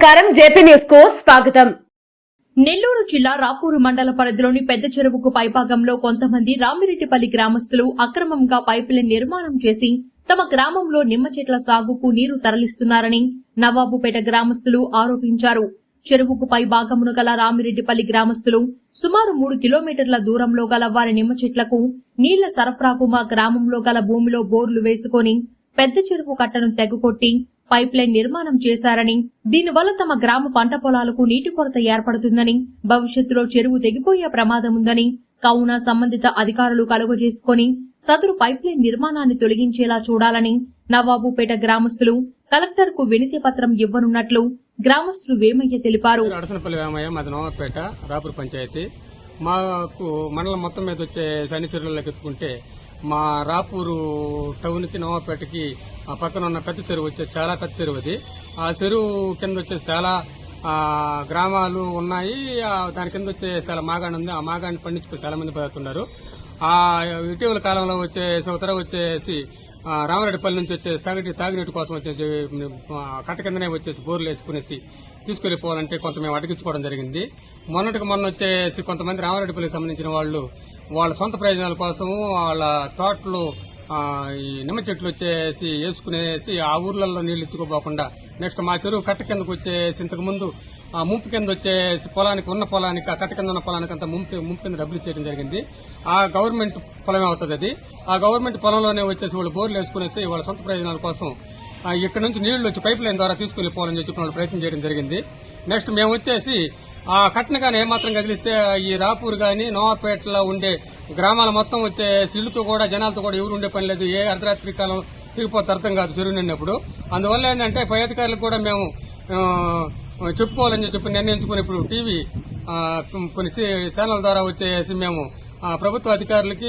నమస్కారం. జేపీ న్యూస్కు స్వాగతం. నెల్లూరు జిల్లా రాపూరు మండల పరిధిలోని పెద్ద చెరువుకు పైభాగంలో కొంతమంది రామిరెడ్డిపల్లి గ్రామస్తులు అక్రమంగా పైపులైన్ నిర్మాణం చేసి తమ గ్రామంలో నిమ్మ చెట్ల సాగుకు నీరు తరలిస్తున్నారని నవాబుపేట గ్రామస్తులు ఆరోపించారు. చెరువుకు పై భాగమును గల రామిరెడ్డిపల్లి గ్రామస్తులు సుమారు మూడు కిలోమీటర్ల దూరంలో గల వారి నిమ్మ చెట్లకు నీళ్ళ సరఫరాకు మా గ్రామంలో గల భూమిలో బోర్లు వేసుకొని పెద్ద చెరువు కట్టను తెగకొట్టి పైప్ లైన్ నిర్మాణం చేశారని దీనివల్ల తమ గ్రామ పంట పొలాలకు నీటి కొరత ఏర్పడుతుందని భవిష్యత్తులో చెరువు తెగిపోయే ప్రమాదం ఉందని కావున సంబంధిత అధికారులు కలుగజేసుకుని సదరు పైప్ లైన్ నిర్మాణాన్ని తొలగించేలా చూడాలని నవాబుపేట గ్రామస్తులు కలెక్టర్కు వినతి పత్రం ఇవ్వనున్నట్లు గ్రామస్తులు వేమయ్య తెలిపారు. అడసనపల్లి వేమయ్య మాది రాపూర్ పంచాయతీ. మాకు మండలం మొత్తం మీద వచ్చే శని చర్యలకు ఎత్తుకుంటే మా రాపూరు టౌన్కి నవాపేటకి ఆ పక్కన ఉన్న పెద్ద చెరువు వచ్చే చాలా పెద్ద చెరువు అది. ఆ చెరువు కింద వచ్చే చాలా గ్రామాలు ఉన్నాయి. దాని కింద వచ్చే చాలా మాగాణి ఉంది. ఆ మాగాణి పండించుకుని చాలా మంది బతుకుతున్నారు. ఆ ఇటీవల కాలంలో వచ్చేసి ఉత్తర వచ్చేసి రామరెడ్డిపల్లి నుంచి వచ్చే తాగిటి తాగినీటి కోసం వచ్చేసి కట్ట కిందనే వచ్చేసి బోర్లు వేసుకునేసి తీసుకెళ్ళిపోవాలంటే కొంత మేము అడిగించుకోవడం జరిగింది. మొన్నటికి మొన్న వచ్చేసి కొంతమంది రామరెడ్డిపల్లికి సంబంధించిన వాళ్ళు వాళ్ళ సొంత ప్రయోజనాల కోసము వాళ్ళ తోటలు ఈ నిమ్మ చెట్లు వచ్చేసి వేసుకునేసి ఆ ఊర్లలో నీళ్ళు ఎత్తుకోపోకుండా నెక్స్ట్ మా చెరువు కట్ట కిందకు వచ్చేసి ఇంతకు ముందు ఆ ముంపు కింద వచ్చేసి పొలానికి ఉన్న పొలానికి ఆ కట్ట కింద ఉన్న పొలానికి అంతా ముంపు ముంపు కింద డబ్బులు ఇచ్చేయడం జరిగింది. ఆ గవర్నమెంట్ పొలమే అవుతుంది అది. ఆ గవర్నమెంట్ పొలంలోనే వచ్చేసి వాళ్ళు బోర్లు వేసుకునేసి వాళ్ళ సొంత ప్రయోజనాల కోసం ఇక్కడ నుంచి నీళ్ళు వచ్చి పైప్ లైన్ ద్వారా తీసుకెళ్ళిపోవాలని చెప్పి వాళ్ళు ప్రయత్నం చేయడం జరిగింది. నెక్స్ట్ మేము వచ్చేసి ఆ కట్టను కానీ ఏమాత్రం కదిలిస్తే ఈ రాపూర్ కానీ నోవాపేటలో ఉండే గ్రామాల మొత్తం వచ్చే ఇళ్ళతో కూడా జనాలతో కూడా ఎవరు ఉండే పని లేదు. ఏ అర్ధరాత్రి కాలం తిరిగిపోతే అర్థం కాదు చెరువు నిన్నప్పుడు అందువల్ల ఏంటంటే పై అధికారులకు కూడా మేము చెప్పుకోవాలని చెప్పి నిర్ణయించుకుని ఇప్పుడు టీవీ కొన్ని ఛానల్ ద్వారా వచ్చేసి మేము ఆ, ప్రభుత్వ అధికారులకి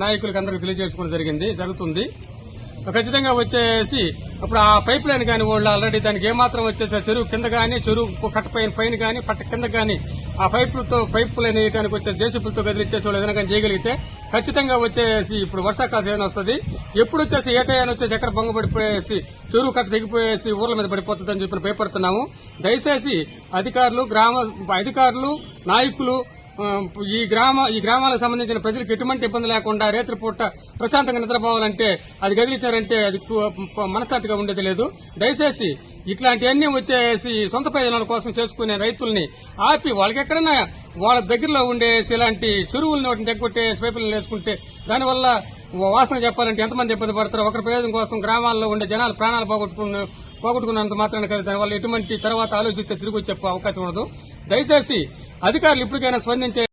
నాయకులకి అందరికీ తెలియజేసుకోవడం జరిగింది జరుగుతుంది. ఖచ్చితంగా వచ్చేసి అప్పుడు ఆ పైప్ లైన్ కానీ వాళ్ళు ఆల్రెడీ దానికి ఏమాత్రం వచ్చేసి చెరువు కింద కానీ చెరువు కట్ట పైన పైన కానీ పట్ట కింద కానీ ఆ పైపులతో పైపులు లైన్ వేయడానికి వచ్చే జేసీపులతో కదిలిచ్చేసి వాళ్ళు ఏదైనా కానీ చేయగలిగితే ఖచ్చితంగా వచ్చేసి ఇప్పుడు వర్షాకాల సీజన్ వస్తుంది. ఎప్పుడు వచ్చేసి ఏటయాన్ని వచ్చేసి ఎక్కడ బొంగబడిపోయేసి చెరువు కట్ట దిగిపోయేసి ఊర్ల మీద పడిపోతుందని చెప్పిన చెప్పి భయపడుతున్నాము దయచేసి అధికారులు గ్రామ అధికారులు నాయకులు ఈ గ్రామ ఈ గ్రామాలకు సంబంధించిన ప్రజలకు ఎటువంటి ఇబ్బంది లేకుండా రేత్రి పూట ప్రశాంతంగా నిద్రపోవాలంటే అది గదిలించారంటే అది కు- ఉండేది లేదు. దయచేసి ఇట్లాంటివన్నీ వచ్చేసి సొంత ప్రయోజనాల కోసం చేసుకునే రైతుల్ని ఆపి వాళ్ళకి ఎక్కడైనా వాళ్ళ దగ్గరలో ఉండేసి ఇలాంటి చెరువులను వాటిని దగ్గొట్టే పైపులను వేసుకుంటే దానివల్ల వాసన చెప్పాలంటే ఎంతమంది ఇబ్బంది పడతారో ఒకరి ప్రయోజనం కోసం గ్రామాల్లో ఉండే జనాలు ప్రాణాలు పోగొట్టుకున్న పోగొట్టుకున్నంత మాత్రమే కదా. దానివల్ల ఎటువంటి తర్వాత ఆలోచిస్తే తిరిగి వచ్చే అవకాశం ఉండదు. దయచేసి అధికారులు ఇప్పటికైనా స్పందించే